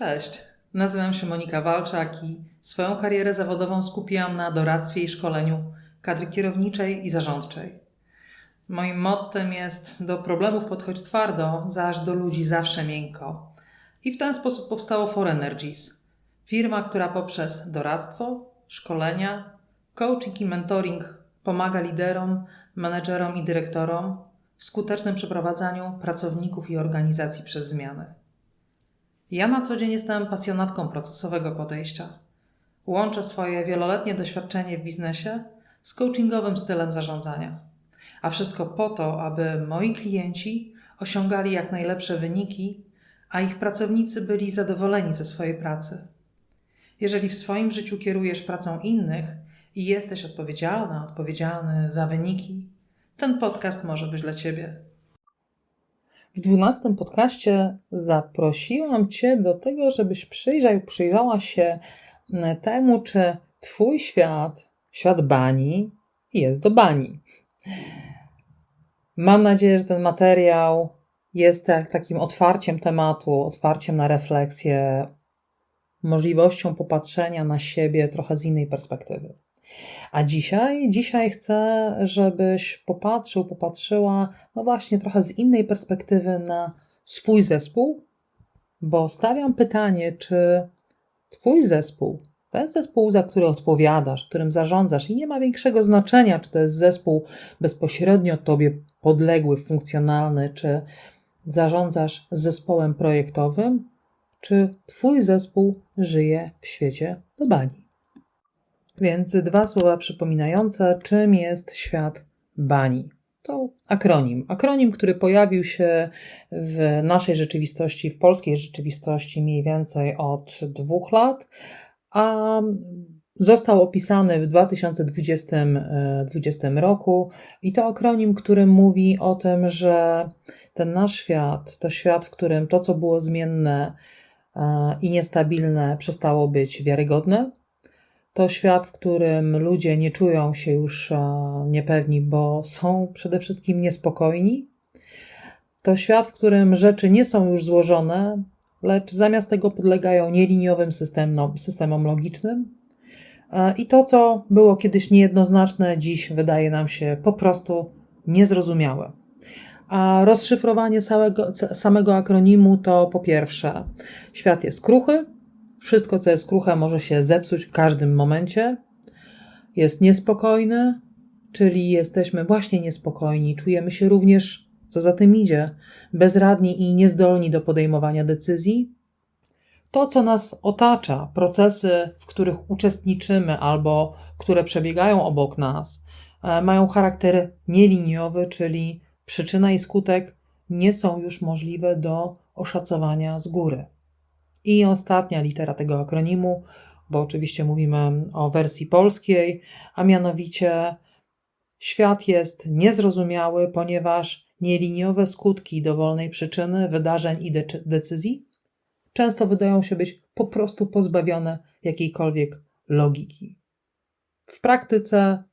Cześć, nazywam się Monika Walczak i swoją karierę zawodową skupiłam na doradztwie i szkoleniu kadry kierowniczej i zarządczej. Moim mottem jest do problemów podchodź twardo, zaś do ludzi zawsze miękko. I w ten sposób powstało For Energies, firma, która poprzez doradztwo, szkolenia, coaching i mentoring pomaga liderom, menedżerom i dyrektorom w skutecznym przeprowadzaniu pracowników i organizacji przez zmiany. Ja na co dzień jestem pasjonatką procesowego podejścia. Łączę swoje wieloletnie doświadczenie w biznesie z coachingowym stylem zarządzania. A wszystko po to, aby moi klienci osiągali jak najlepsze wyniki, a ich pracownicy byli zadowoleni ze swojej pracy. Jeżeli w swoim życiu kierujesz pracą innych i jesteś odpowiedzialna, odpowiedzialny za wyniki, ten podcast może być dla Ciebie. W dwunastym podcaście zaprosiłam Cię do tego, żebyś przyjrzał, przyjrzała się temu, czy Twój świat, świat bani, jest do bani. Mam nadzieję, że ten materiał jest tak, takim otwarciem tematu, otwarciem na refleksję, możliwością popatrzenia na siebie trochę z innej perspektywy. A dzisiaj, dzisiaj chcę, żebyś popatrzył, popatrzyła, no właśnie, trochę z innej perspektywy na swój zespół, bo stawiam pytanie, czy Twój zespół, ten zespół, za który odpowiadasz, którym zarządzasz, i nie ma większego znaczenia, czy to jest zespół bezpośrednio Tobie podległy, funkcjonalny, czy zarządzasz zespołem projektowym, czy Twój zespół żyje w świecie do bani. Więc dwa słowa przypominające, czym jest świat bani. To akronim. Akronim, który pojawił się w naszej rzeczywistości, w polskiej rzeczywistości mniej więcej od dwóch lat, a został opisany w 2020, 2020 roku i to akronim, który mówi o tym, że ten nasz świat, to świat, w którym to, co było zmienne i niestabilne, przestało być wiarygodne, to świat, w którym ludzie nie czują się już niepewni, bo są przede wszystkim niespokojni. To świat, w którym rzeczy nie są już złożone, lecz zamiast tego podlegają nieliniowym systemom, systemom logicznym. I to, co było kiedyś niejednoznaczne, dziś wydaje nam się po prostu niezrozumiałe. A rozszyfrowanie całego, samego akronimu to po pierwsze, świat jest kruchy, wszystko, co jest kruche, może się zepsuć w każdym momencie. Jest niespokojny, czyli jesteśmy właśnie niespokojni, czujemy się również, co za tym idzie, bezradni i niezdolni do podejmowania decyzji. To, co nas otacza, procesy, w których uczestniczymy albo które przebiegają obok nas, mają charakter nieliniowy, czyli przyczyna i skutek nie są już możliwe do oszacowania z góry. I ostatnia litera tego akronimu, bo oczywiście mówimy o wersji polskiej, a mianowicie świat jest niezrozumiały, ponieważ nieliniowe skutki dowolnej przyczyny, wydarzeń i de decyzji często wydają się być po prostu pozbawione jakiejkolwiek logiki. W praktyce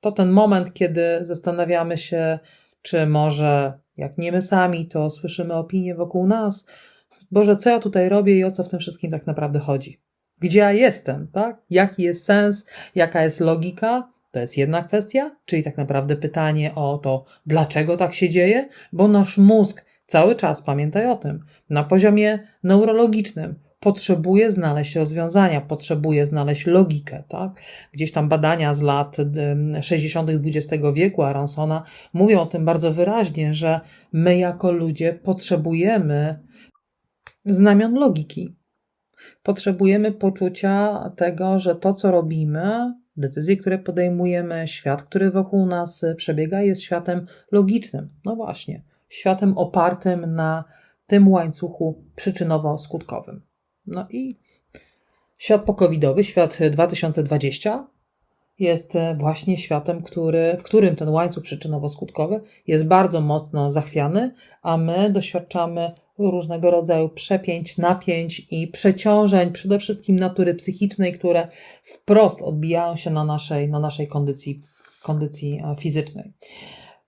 to ten moment, kiedy zastanawiamy się, czy może jak nie my sami, to słyszymy opinie wokół nas, Boże, co ja tutaj robię i o co w tym wszystkim tak naprawdę chodzi? Gdzie ja jestem, tak? Jaki jest sens, jaka jest logika? To jest jedna kwestia, czyli tak naprawdę pytanie o to, dlaczego tak się dzieje, bo nasz mózg cały czas, pamiętaj o tym, na poziomie neurologicznym potrzebuje znaleźć rozwiązania, potrzebuje znaleźć logikę. Tak? Gdzieś tam badania z lat 60. XX wieku Aronsona mówią o tym bardzo wyraźnie, że my jako ludzie potrzebujemy znamion logiki. Potrzebujemy poczucia tego, że to, co robimy, decyzje, które podejmujemy, świat, który wokół nas przebiega, jest światem logicznym. No właśnie, światem opartym na tym łańcuchu przyczynowo-skutkowym. No i świat pokowidowy, świat 2020 jest właśnie światem, który, w którym ten łańcuch przyczynowo-skutkowy jest bardzo mocno zachwiany, a my doświadczamy różnego rodzaju przepięć, napięć i przeciążeń, przede wszystkim natury psychicznej, które wprost odbijają się na naszej, na naszej kondycji, kondycji e, fizycznej.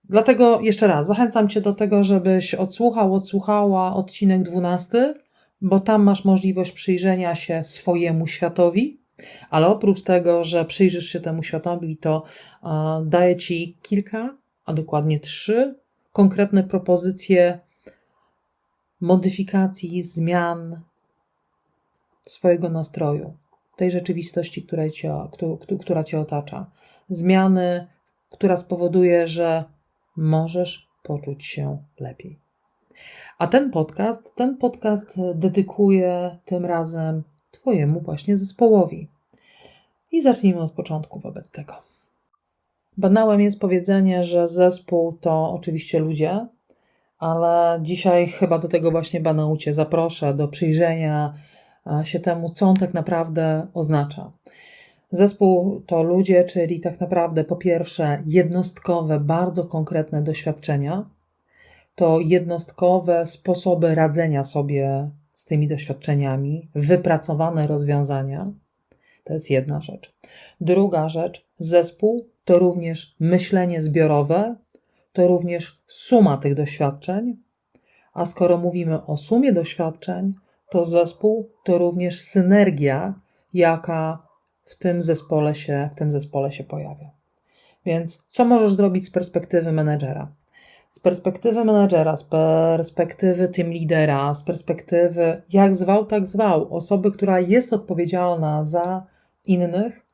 Dlatego jeszcze raz zachęcam Cię do tego, żebyś odsłuchał, odsłuchała odcinek 12, bo tam masz możliwość przyjrzenia się swojemu światowi, ale oprócz tego, że przyjrzysz się temu światowi, to e, daję Ci kilka, a dokładnie trzy konkretne propozycje modyfikacji, zmian swojego nastroju, tej rzeczywistości, która cię, która cię otacza. Zmiany, która spowoduje, że możesz poczuć się lepiej. A ten podcast, ten podcast dedykuję tym razem Twojemu właśnie zespołowi. I zacznijmy od początku wobec tego. Banałem jest powiedzenie, że zespół to oczywiście ludzie, ale dzisiaj chyba do tego właśnie banału Cię zaproszę, do przyjrzenia się temu, co on tak naprawdę oznacza. Zespół to ludzie, czyli tak naprawdę po pierwsze jednostkowe, bardzo konkretne doświadczenia, to jednostkowe sposoby radzenia sobie z tymi doświadczeniami, wypracowane rozwiązania. To jest jedna rzecz. Druga rzecz, zespół to również myślenie zbiorowe, to również suma tych doświadczeń. A skoro mówimy o sumie doświadczeń, to zespół to również synergia, jaka w tym zespole się, w tym zespole się pojawia. Więc co możesz zrobić z perspektywy menedżera? Z perspektywy menedżera, z perspektywy tym lidera, z perspektywy jak zwał, tak zwał, osoby, która jest odpowiedzialna za innych,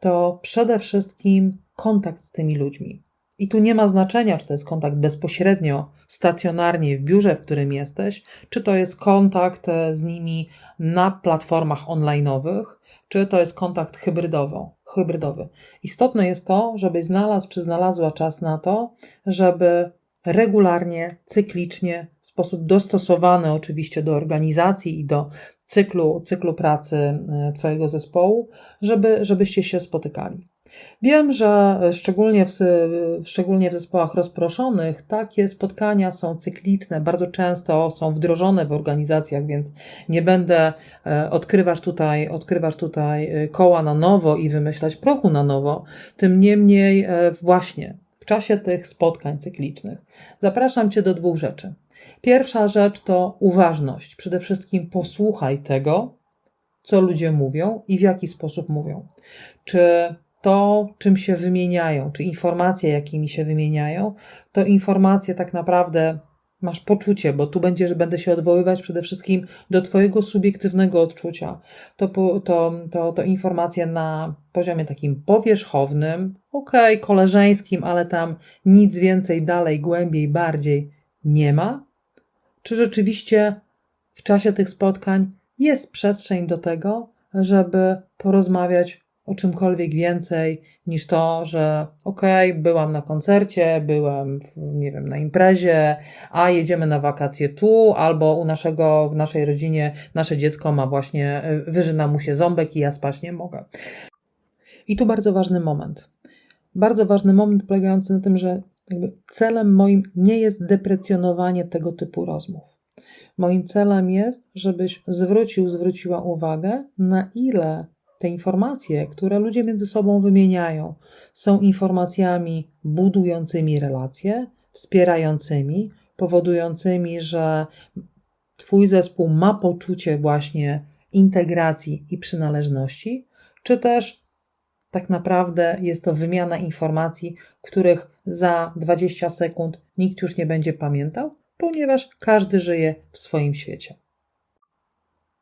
to przede wszystkim kontakt z tymi ludźmi. I tu nie ma znaczenia, czy to jest kontakt bezpośrednio, stacjonarnie w biurze, w którym jesteś, czy to jest kontakt e, z nimi na platformach online'owych, czy to jest kontakt hybrydowo, hybrydowy. Istotne jest to, żebyś znalazł czy znalazła czas na to, żeby regularnie, cyklicznie, w sposób dostosowany oczywiście do organizacji i do cyklu, cyklu pracy e, Twojego zespołu, żeby, żebyście się spotykali. Wiem, że szczególnie w, szczególnie w zespołach rozproszonych takie spotkania są cykliczne, bardzo często są wdrożone w organizacjach, więc nie będę e, odkrywać tutaj, odkrywać tutaj e, koła na nowo i wymyślać prochu na nowo. Tym niemniej, e, właśnie w czasie tych spotkań cyklicznych zapraszam Cię do dwóch rzeczy. Pierwsza rzecz to uważność. Przede wszystkim posłuchaj tego, co ludzie mówią i w jaki sposób mówią. Czy to, czym się wymieniają, czy informacje, jakimi się wymieniają, to informacje tak naprawdę masz poczucie, bo tu będziesz, będę się odwoływać przede wszystkim do Twojego subiektywnego odczucia. To, to, to, to informacje na poziomie takim powierzchownym, okej, okay, koleżeńskim, ale tam nic więcej, dalej, głębiej, bardziej nie ma? Czy rzeczywiście w czasie tych spotkań jest przestrzeń do tego, żeby porozmawiać o czymkolwiek więcej niż to, że okej, okay, byłam na koncercie, byłem, nie wiem, na imprezie, a jedziemy na wakacje tu, albo u naszego, w naszej rodzinie nasze dziecko ma właśnie, y, wyżyna mu się ząbek i ja spać nie mogę. I tu bardzo ważny moment. Bardzo ważny moment polegający na tym, że celem moim nie jest deprecjonowanie tego typu rozmów. Moim celem jest, żebyś zwrócił, zwróciła uwagę, na ile te informacje, które ludzie między sobą wymieniają, są informacjami budującymi relacje, wspierającymi, powodującymi, że Twój zespół ma poczucie właśnie integracji i przynależności, czy też tak naprawdę jest to wymiana informacji, których za 20 sekund nikt już nie będzie pamiętał, ponieważ każdy żyje w swoim świecie.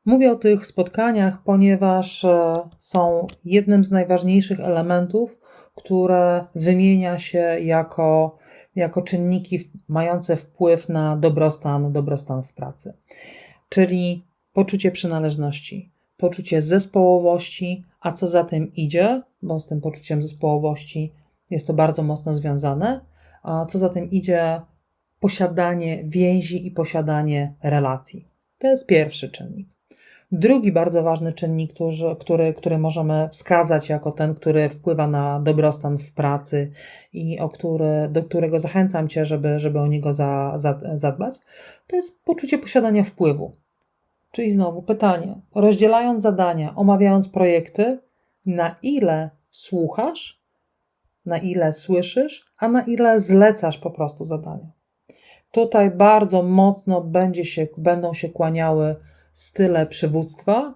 Mówię o tych spotkaniach, ponieważ e, są jednym z najważniejszych elementów, które wymienia się jako, jako czynniki mające wpływ na dobrostan, dobrostan w pracy. Czyli poczucie przynależności, poczucie zespołowości, a co za tym idzie, bo z tym poczuciem zespołowości jest to bardzo mocno związane, a co za tym idzie posiadanie więzi i posiadanie relacji. To jest pierwszy czynnik. Drugi bardzo ważny czynnik, który, który, który możemy wskazać jako ten, który wpływa na dobrostan w pracy i o który, do którego zachęcam Cię, żeby, żeby o niego za, za, zadbać, to jest poczucie posiadania wpływu. Czyli znowu pytanie, rozdzielając zadania, omawiając projekty, na ile słuchasz, na ile słyszysz, a na ile zlecasz po prostu zadania. Tutaj bardzo mocno będzie się, będą się kłaniały style przywództwa.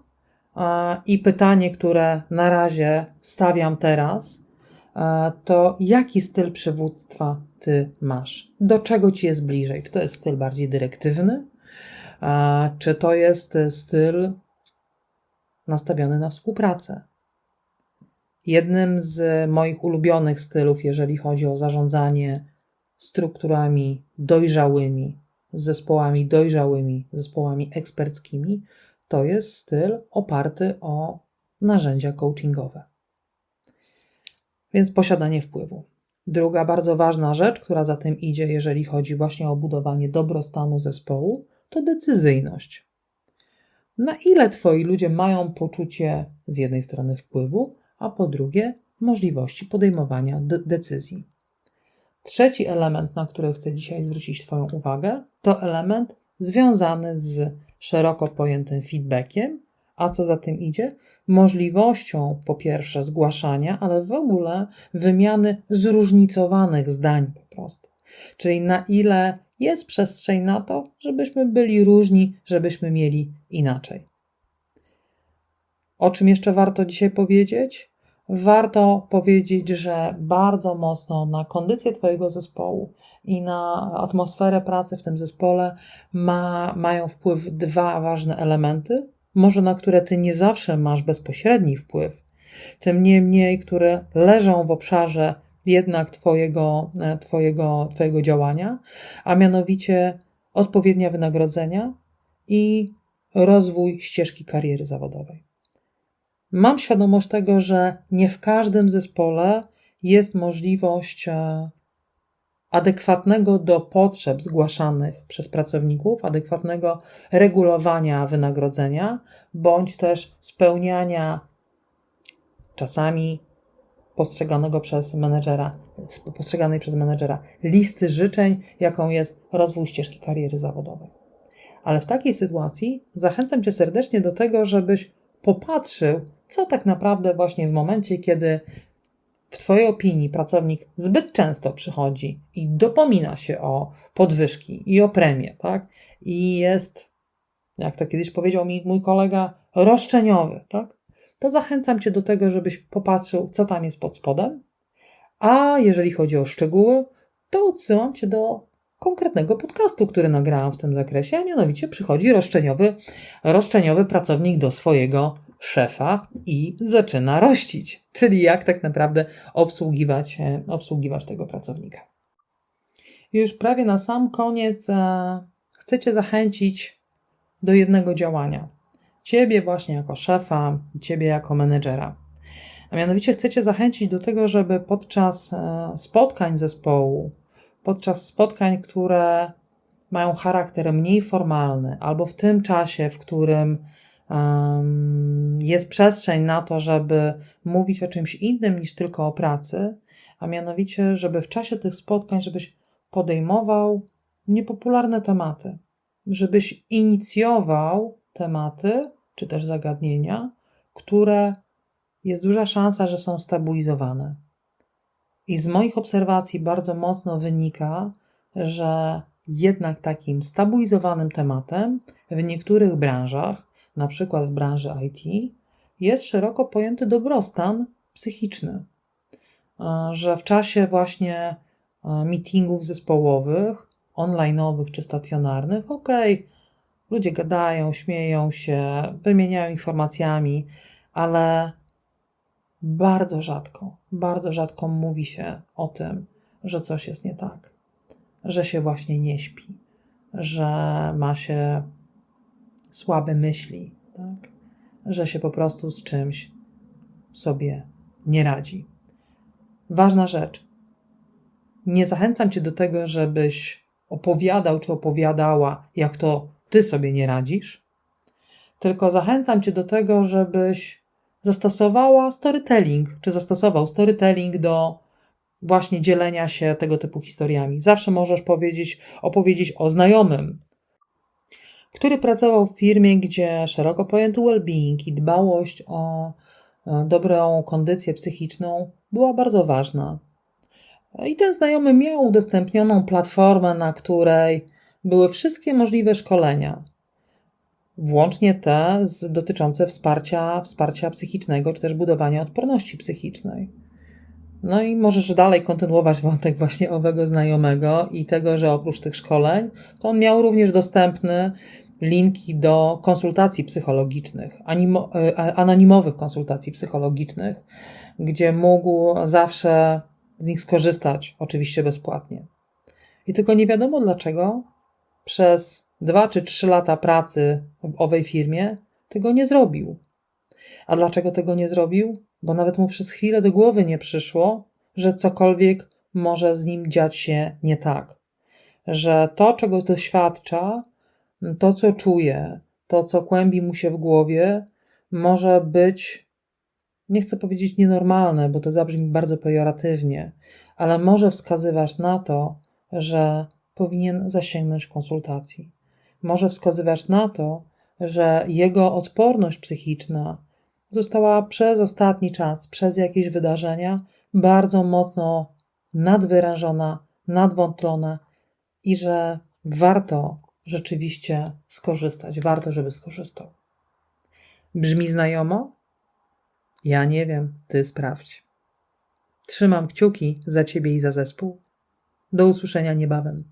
I pytanie, które na razie stawiam teraz, to jaki styl przywództwa ty masz? Do czego ci jest bliżej? Czy to jest styl bardziej dyrektywny? Czy to jest styl nastawiony na współpracę? Jednym z moich ulubionych stylów, jeżeli chodzi o zarządzanie strukturami dojrzałymi, zespołami dojrzałymi, zespołami eksperckimi, to jest styl oparty o narzędzia coachingowe. Więc posiadanie wpływu. Druga bardzo ważna rzecz, która za tym idzie, jeżeli chodzi właśnie o budowanie dobrostanu zespołu, to decyzyjność. Na ile twoi ludzie mają poczucie z jednej strony wpływu, a po drugie możliwości podejmowania de decyzji. Trzeci element, na który chcę dzisiaj zwrócić Twoją uwagę, to element związany z szeroko pojętym feedbackiem, a co za tym idzie, możliwością po pierwsze zgłaszania, ale w ogóle wymiany zróżnicowanych zdań po prostu. Czyli na ile jest przestrzeń na to, żebyśmy byli różni, żebyśmy mieli inaczej. O czym jeszcze warto dzisiaj powiedzieć? Warto powiedzieć, że bardzo mocno na kondycję Twojego zespołu i na atmosferę pracy w tym zespole ma, mają wpływ dwa ważne elementy, może na które Ty nie zawsze masz bezpośredni wpływ, tym niemniej, które leżą w obszarze jednak twojego, e, twojego, twojego działania, a mianowicie odpowiednia wynagrodzenia i rozwój ścieżki kariery zawodowej. Mam świadomość tego, że nie w każdym zespole jest możliwość e, adekwatnego do potrzeb zgłaszanych przez pracowników, adekwatnego regulowania wynagrodzenia, bądź też spełniania czasami postrzeganego przez menedżera, postrzeganej przez menedżera listy życzeń, jaką jest rozwój ścieżki kariery zawodowej. Ale w takiej sytuacji zachęcam Cię serdecznie do tego, żebyś popatrzył, co tak naprawdę właśnie w momencie, kiedy w Twojej opinii pracownik zbyt często przychodzi i dopomina się o podwyżki i o premię, tak? I jest, jak to kiedyś powiedział mi mój kolega, roszczeniowy, tak? To zachęcam Cię do tego, żebyś popatrzył, co tam jest pod spodem. A jeżeli chodzi o szczegóły, to odsyłam Cię do konkretnego podcastu, który nagrałam w tym zakresie, a mianowicie przychodzi roszczeniowy, roszczeniowy pracownik do swojego szefa i zaczyna rościć, czyli jak tak naprawdę obsługiwać, e, obsługiwać tego pracownika. Już prawie na sam koniec e, chcę Cię zachęcić do jednego działania. Ciebie właśnie jako szefa, Ciebie jako menedżera. A mianowicie chcecie zachęcić do tego, żeby podczas e, spotkań zespołu, podczas spotkań, które mają charakter mniej formalny, albo w tym czasie, w którym jest przestrzeń na to, żeby mówić o czymś innym niż tylko o pracy, a mianowicie, żeby w czasie tych spotkań, żebyś podejmował niepopularne tematy, żebyś inicjował tematy czy też zagadnienia, które jest duża szansa, że są stabilizowane. I z moich obserwacji bardzo mocno wynika, że jednak takim stabilizowanym tematem w niektórych branżach na przykład w branży IT, jest szeroko pojęty dobrostan psychiczny. Że w czasie właśnie meetingów zespołowych, online'owych czy stacjonarnych, ok, ludzie gadają, śmieją się, wymieniają informacjami, ale bardzo rzadko, bardzo rzadko mówi się o tym, że coś jest nie tak, że się właśnie nie śpi, że ma się słabe myśli, tak? że się po prostu z czymś sobie nie radzi. Ważna rzecz. Nie zachęcam cię do tego, żebyś opowiadał czy opowiadała, jak to ty sobie nie radzisz, tylko zachęcam cię do tego, żebyś zastosowała storytelling, czy zastosował storytelling do właśnie dzielenia się tego typu historiami. Zawsze możesz powiedzieć, opowiedzieć o znajomym, który pracował w firmie, gdzie szeroko pojęty well-being i dbałość o dobrą kondycję psychiczną była bardzo ważna. I ten znajomy miał udostępnioną platformę, na której były wszystkie możliwe szkolenia. włącznie te z, dotyczące wsparcia, wsparcia psychicznego, czy też budowania odporności psychicznej. No i możesz dalej kontynuować wątek właśnie owego znajomego i tego, że oprócz tych szkoleń, to on miał również dostępny linki do konsultacji psychologicznych, animo, e, anonimowych konsultacji psychologicznych, gdzie mógł zawsze z nich skorzystać, oczywiście bezpłatnie. I tylko nie wiadomo dlaczego przez dwa czy trzy lata pracy w owej firmie tego nie zrobił. A dlaczego tego nie zrobił? Bo nawet mu przez chwilę do głowy nie przyszło, że cokolwiek może z nim dziać się nie tak. Że to, czego doświadcza, to, co czuje, to, co kłębi mu się w głowie, może być, nie chcę powiedzieć nienormalne, bo to zabrzmi bardzo pejoratywnie, ale może wskazywać na to, że powinien zasięgnąć konsultacji. Może wskazywać na to, że jego odporność psychiczna została przez ostatni czas, przez jakieś wydarzenia, bardzo mocno nadwyrężona, nadwątlona i że warto rzeczywiście skorzystać, warto, żeby skorzystał. Brzmi znajomo? Ja nie wiem, ty sprawdź. Trzymam kciuki za ciebie i za zespół. Do usłyszenia niebawem.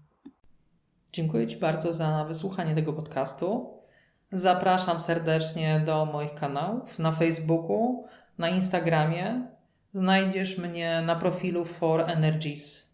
Dziękuję Ci bardzo za wysłuchanie tego podcastu. Zapraszam serdecznie do moich kanałów na Facebooku, na Instagramie. Znajdziesz mnie na profilu For Energies